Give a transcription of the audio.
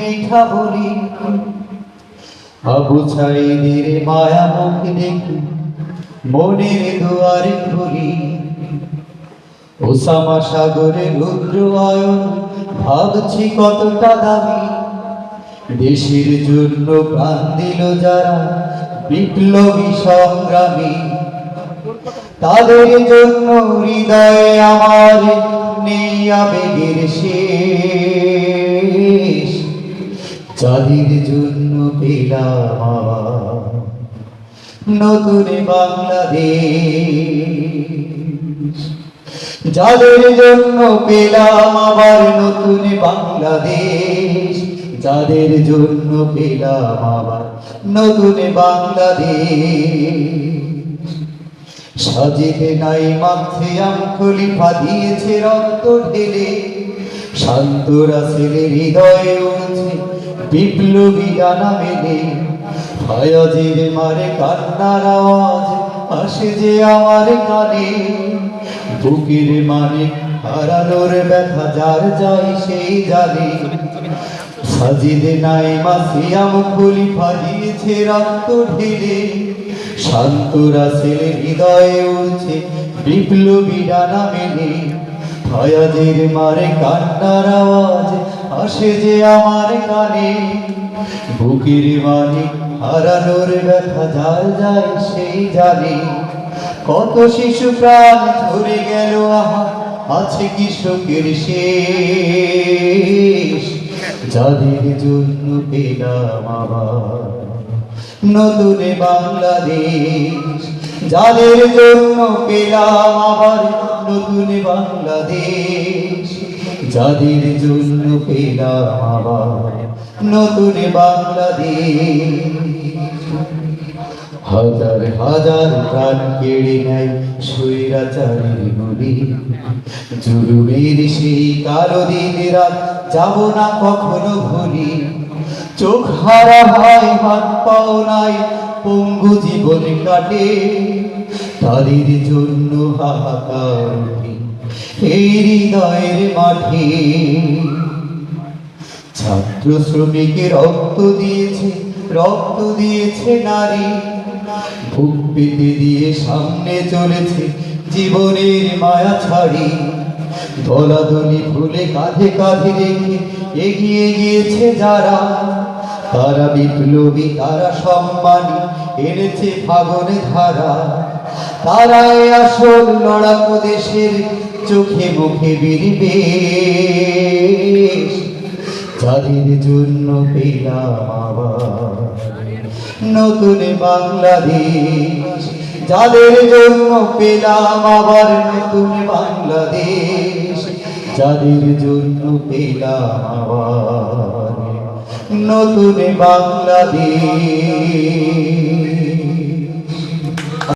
মিঠা বলি মায়া সাগরে রুদ্র আয়ন, ভাবছি কতটা দামি। দেশের জন্য প্রাণ দিল যারা, বিপ্লবী সংগ্রামী। তাদের জন্য হৃদয়ে আমার নেই আবেগের শেষ। যাদের জন্য পেলাম নতুন বাংলাদেশ। যাদের জন্য পেলাম আবার নতুন বাংলাদেশ। যাদের জন্য পেলাম আবার নতুন বাংলাদেশ। সাজিতে নাই মাথে আম খলিফা দিয়েছে রক্ত ঢেলে। শান্তরা ছেলে হৃদয়ে উঠছে বিপ্লবী ডানা মেলে। ফায়াজের মারে কান্নার আওয়াজ, আসে যে আমার কানে। বুকের মানে হারানোর ব্যথা যার যায় সেই জানে। সাজিদে নাই মাসিয়াম খলিফা দিয়েছে রক্ত ঢেলে। শান্তরা ছেলে হৃদয়ে উঠছে বিপ্লবী ডানা মেলে। ফয়াজের মারে কান্নার আওয়াজ আসে যে আমার কানে। বুকের মানে হারানোর ব্যথা যার যায় সেই জানে। কত শিশু প্রাণ ঝরে গেল, আহা, আছে কি শোকের শেষ? যাদের জন্য পেলাম আবার নতুন বাংলাদেশ। যাদের জন্য পেলাম আবার নতুন বাংলাদেশ। যাদের জন্য পেলাম আবার নতুন বাংলাদেশ। হাজার হাজার প্রাণ কেড়ে নেয় স্বৈরাচারীর গুলি জুলুমের সেই কালো দিন রাত যাব না কখনো ভুলি চোখ হারা হয়, হাত পাও নাই, পঙ্গু জীবন কাটে। তাদের জন্য হাহাকার এই হৃদয়ের মাঠে। ছাত্র শ্রমিকে রক্ত দিয়েছে রক্ত দিয়েছে নারী। বুক পেতে দিয়ে সামনে চলেছে জীবনের মায়া ছাড়ি। দলাদলি ফুলে কাঁধে কাঁধে রেখে এগিয়ে গিয়েছে যারা, তারা বিপ্লবী, তারা সম্মানী, এনেছে ফাগনে ধারা। তারাই আসল লড়াকু দেশের চোখে মুখে বিরিবে যাদের জন্য পেলাম নতুন বাংলাদেশ। যাদের জন্য পেলাম আবার নতুন বাংলাদেশ। যাদের জন্য পেলাম নতুন বাংলাদেশ।